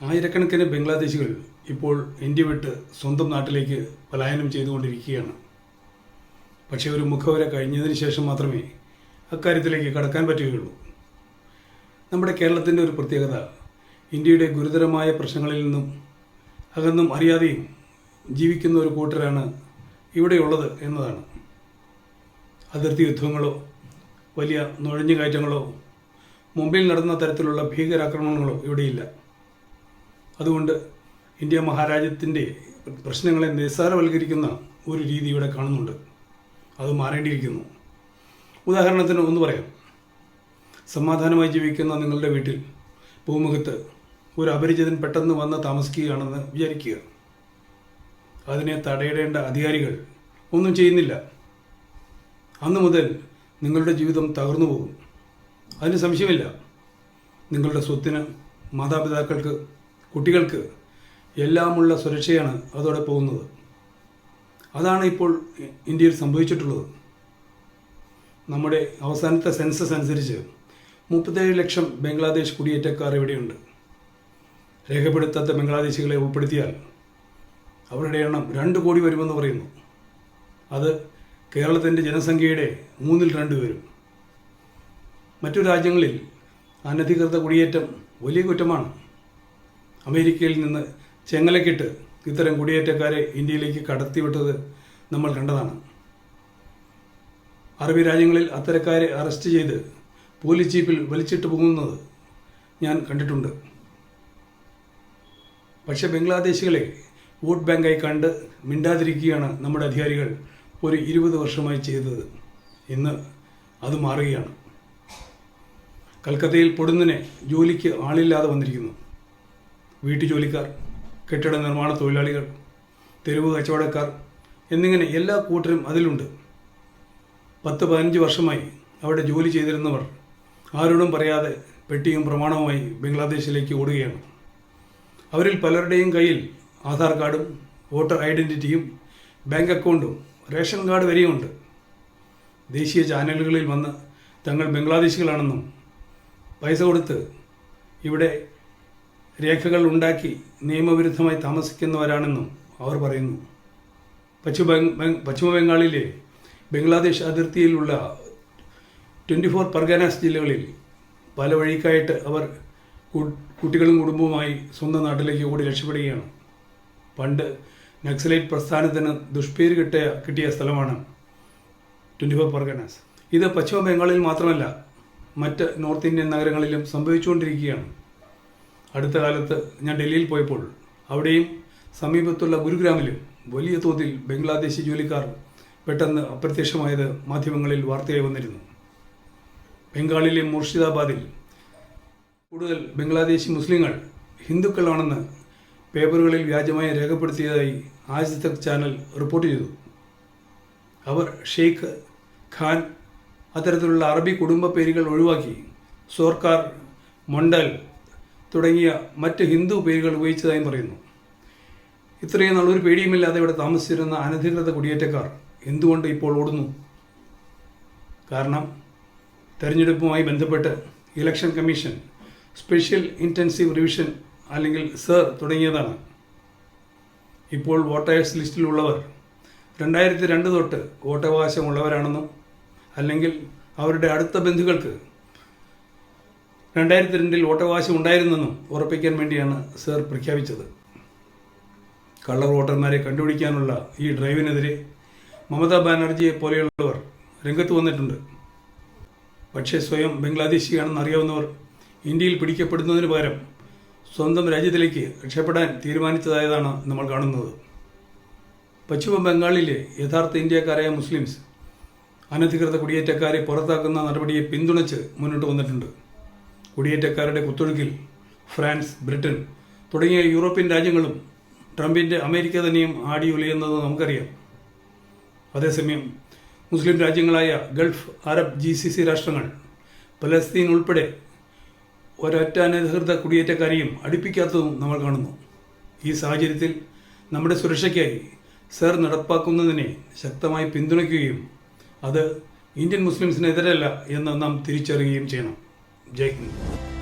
ആയിരക്കണക്കിന് ബംഗ്ലാദേശികൾ ഇപ്പോൾ ഇന്ത്യ വിട്ട് സ്വന്തം നാട്ടിലേക്ക് പലായനം ചെയ്തുകൊണ്ടിരിക്കുകയാണ്. പക്ഷേ ഒരു മുഖവര കഴിഞ്ഞതിന് ശേഷം മാത്രമേ അക്കാര്യത്തിലേക്ക് കടക്കാൻ പറ്റുകയുള്ളൂ. നമ്മുടെ കേരളത്തിന്റെ ഒരു പ്രത്യേകത ഇന്ത്യയുടെ ഗുരുതരമായ പ്രശ്നങ്ങളിൽ നിന്നും അകന്നും അറിയാതെയും ജീവിക്കുന്ന ഒരു കൂട്ടരാണ് ഇവിടെയുള്ളത് എന്നതാണ്. അതിർത്തി യുദ്ധങ്ങളോ വലിയ നുഴഞ്ഞുകയറ്റങ്ങളോ മുമ്പിൽ നടന്ന തരത്തിലുള്ള ഭീകരാക്രമണങ്ങളോ ഇവിടെയില്ല. അതുകൊണ്ട് ഇന്ത്യ മഹാരാജ്യത്തിന്റെ പ്രശ്നങ്ങളെ നിസ്സാരവൽക്കരിക്കുന്ന ഒരു രീതി ഇവിടെ കാണുന്നുണ്ട്. അത് മാറേണ്ടിയിരിക്കുന്നു. ഉദാഹരണത്തിന് ഒന്ന് പറയാം. സമാധാനമായി ജീവിക്കുന്ന നിങ്ങളുടെ വീട്ടിൽ ഭൂമുഖത്ത് ഒരു അപരിചിതൻ പെട്ടെന്ന് വന്ന് താമസിക്കുകയാണെന്ന് വിചാരിക്കുക. അതിനെ തടയിടേണ്ട അധികാരികൾ ഒന്നും ചെയ്യുന്നില്ല. അന്നു മുതൽ നിങ്ങളുടെ ജീവിതം തകർന്നു പോകും അതിന് സംശയമില്ല. നിങ്ങളുടെ സ്വത്തിന് മാതാപിതാക്കൾക്ക് കുട്ടികൾക്ക് എല്ലാമുള്ള സുരക്ഷയാണ് അതോടെ പോകുന്നത്. അതാണ് ഇപ്പോൾ ഇന്ത്യയിൽ സംഭവിച്ചിട്ടുള്ളത്. നമ്മുടെ അവസാനത്തെ സെൻസസ് അനുസരിച്ച് മുപ്പത്തേഴ് ലക്ഷം ബംഗ്ലാദേശ് കുടിയേറ്റക്കാർ ഇവിടെയുണ്ട്. രേഖപ്പെടുത്താത്ത ബംഗ്ലാദേശികളെ ഉൾപ്പെടുത്തിയാൽ അവരുടെ എണ്ണം രണ്ട് കോടി വരുമെന്ന് പറയുന്നു. അത് കേരളത്തിന്റെ ജനസംഖ്യയുടെ മൂന്നിൽ രണ്ട് വരും മറ്റു രാജ്യങ്ങളിൽ അനധികൃത കുടിയേറ്റം വലിയ കുറ്റമാണ്. അമേരിക്കയിൽ നിന്ന് ചെങ്ങലക്കിട്ട് ഇത്തരം കുടിയേറ്റക്കാരെ ഇന്ത്യയിലേക്ക് കടത്തിവിട്ടത് നമ്മൾ കണ്ടതാണ്. അറബി രാജ്യങ്ങളിൽ അത്തരക്കാരെ അറസ്റ്റ് ചെയ്ത് പോലീസ് ജീപ്പിൽ വലിച്ചിട്ട് പോകുന്നത് ഞാൻ കണ്ടിട്ടുണ്ട്. പക്ഷെ ബംഗ്ലാദേശികളെ വോട്ട് ബാങ്കായി കണ്ട് മിണ്ടാതിരിക്കുകയാണ് നമ്മുടെ അധികാരികൾ ഒരു ഇരുപത് വർഷമായി ചെയ്തത്. ഇന്ന് അത് മാറുകയാണ്. കൽക്കത്തയിൽ പൊടുന്നിനെ ജോലിക്ക് ആളില്ലാതെ വന്നിരിക്കുന്നു. വീട്ടുജോലിക്കാർ കെട്ടിട നിർമ്മാണ തൊഴിലാളികൾ തെരുവ് കച്ചവടക്കാർ എന്നിങ്ങനെ എല്ലാ കൂട്ടരും അതിലുണ്ട്. പത്ത് പതിനഞ്ച് വർഷമായി അവിടെ ജോലി ചെയ്തിരുന്നവർ ആരോടും പറയാതെ പെട്ടിയും പ്രമാണവുമായി ബംഗ്ലാദേശിലേക്ക് ഓടുകയാണ്. അവരിൽ പലരുടെയും കയ്യിൽ ആധാർ കാർഡും വോട്ടർ ഐഡന്റിറ്റിയും ബാങ്ക് അക്കൗണ്ടും റേഷൻ കാർഡ് വരെയുമുണ്ട് ദേശീയ ചാനലുകളിൽ വന്ന് തങ്ങൾ ബംഗ്ലാദേശികളാണെന്നും പൈസ കൊടുത്ത് ഇവിടെ രേഖകൾ ഉണ്ടാക്കി നിയമവിരുദ്ധമായി താമസിക്കുന്നവരാണെന്നും അവർ പറയുന്നു. പശ്ചിമ പശ്ചിമ ബംഗാളിലെ ബംഗ്ലാദേശ് അതിർത്തിയിലുള്ള ട്വന്റി ഫോർ പർഗാനാസ് ജില്ലകളിൽ പല വഴിക്കായിട്ട് അവർ കുട്ടികളും കുടുംബവുമായി സ്വന്തം നാട്ടിലേക്ക് ഓടി രക്ഷപ്പെടുകയാണ്. പണ്ട് നക്സലൈറ്റ് പ്രസ്ഥാനത്തിന് ദുഷ്പേര് കിട്ടിയ കിട്ടിയ സ്ഥലമാണ് ട്വന്റി ഫോർ പർഗാനാസ്. ഇത് പശ്ചിമ ബംഗാളിൽ മാത്രമല്ല മറ്റ് നോർത്ത് ഇന്ത്യൻ നഗരങ്ങളിലും സംഭവിച്ചുകൊണ്ടിരിക്കുകയാണ്. അടുത്ത കാലത്ത് ഞാൻ ഡൽഹിയിൽ പോയപ്പോൾ അവിടെയും സമീപത്തുള്ള ഗുരുഗ്രാമിലും വലിയ തോതിൽ ബംഗ്ലാദേശി ജോലിക്കാർ പെട്ടെന്ന് അപ്രത്യക്ഷമായത് മാധ്യമങ്ങളിൽ വാർത്തയായി വന്നിരുന്നു. ബംഗാളിലെ മുർഷിദാബാദിൽ കൂടുതൽ ബംഗ്ലാദേശി മുസ്ലിങ്ങൾ ഹിന്ദുക്കളാണെന്ന് പേപ്പറുകളിൽ വ്യാജമായി രേഖപ്പെടുത്തിയതായി ആജ് തക് ചാനൽ റിപ്പോർട്ട് ചെയ്തു. അവർ ഷെയ്ഖ് ഖാൻ അത്തരത്തിലുള്ള അറബി കുടുംബ പേരുകൾ ഒഴിവാക്കി സോർക്കാർ മൊണ്ടൽ തുടങ്ങിയ മറ്റ് ഹിന്ദു പേരുകൾ ഉപയോഗിച്ചതായും പറയുന്നു. ഇത്രയും നാളൊരു പേടിയുമില്ലാതെ ഇവിടെ താമസിച്ചിരുന്ന അനധികൃത കുടിയേറ്റക്കാർ എന്തുകൊണ്ട് ഇപ്പോൾ ഓടുന്നു? കാരണം തെരഞ്ഞെടുപ്പുമായി ബന്ധപ്പെട്ട് election commission special intensive revision അല്ലെങ്കിൽ സർ തുടങ്ങിയതാണ്. ഇപ്പോൾ വോട്ടേഴ്സ് ലിസ്റ്റിലുള്ളവർ രണ്ടായിരത്തി രണ്ട് തൊട്ട് വോട്ടവകാശമുള്ളവരാണെന്നും അല്ലെങ്കിൽ അവരുടെ അടുത്ത ബന്ധുക്കൾക്ക് രണ്ടായിരത്തി രണ്ടിൽ വോട്ടവകാശം ഉണ്ടായിരുന്നെന്നും ഉറപ്പിക്കാൻ വേണ്ടിയാണ് സർ പ്രഖ്യാപിച്ചത്. കള്ളർ വോട്ടർമാരെ കണ്ടുപിടിക്കാനുള്ള ഈ ഡ്രൈവിനെതിരെ മമതാ ബാനർജിയെ പോലെയുള്ളവർ രംഗത്ത് വന്നിട്ടുണ്ട്. പക്ഷേ സ്വയം ബംഗ്ലാദേശിയാണെന്ന് അറിയാവുന്നവർ ഇന്ത്യയിൽ പിടിക്കപ്പെടുന്നതിന് പകരം സ്വന്തം രാജ്യത്തിലേക്ക് രക്ഷപ്പെടാൻ തീരുമാനിച്ചതായതാണ് നമ്മൾ കാണുന്നത്. പശ്ചിമ ബംഗാളിലെ യഥാർത്ഥ ഇന്ത്യക്കാരായ മുസ്ലിംസ് അനധികൃത കുടിയേറ്റക്കാരെ പുറത്താക്കുന്ന നടപടിയെ പിന്തുണച്ച് മുന്നോട്ട് വന്നിട്ടുണ്ട്. കുടിയേറ്റക്കാരുടെ കുത്തൊഴുക്കിൽ ഫ്രാൻസ് ബ്രിട്ടൻ തുടങ്ങിയ യൂറോപ്യൻ രാജ്യങ്ങളും ട്രംപിന്റെ അമേരിക്ക തന്നെയും ആടി ഉലയുന്നത് നമുക്കറിയാം. അതേസമയം മുസ്ലിം രാജ്യങ്ങളായ Gulf Arab G C C രാഷ്ട്രങ്ങൾ പലസ്തീൻ ഉൾപ്പെടെ ഒരൊറ്റ അനധികൃത കുടിയേറ്റക്കാരെയും അടുപ്പിക്കാത്തതും നമ്മൾ കാണുന്നു. ഈ സാഹചര്യത്തിൽ നമ്മുടെ സുരക്ഷയ്ക്കായി സർ നടപ്പാക്കുന്നതിനെ ശക്തമായി പിന്തുണയ്ക്കുകയും അത് ഇന്ത്യൻ മുസ്ലിംസിനെതിരല്ല എന്ന് നാം തിരിച്ചറിയുകയും ചെയ്യണം. ജയ് ഹിന്ദ്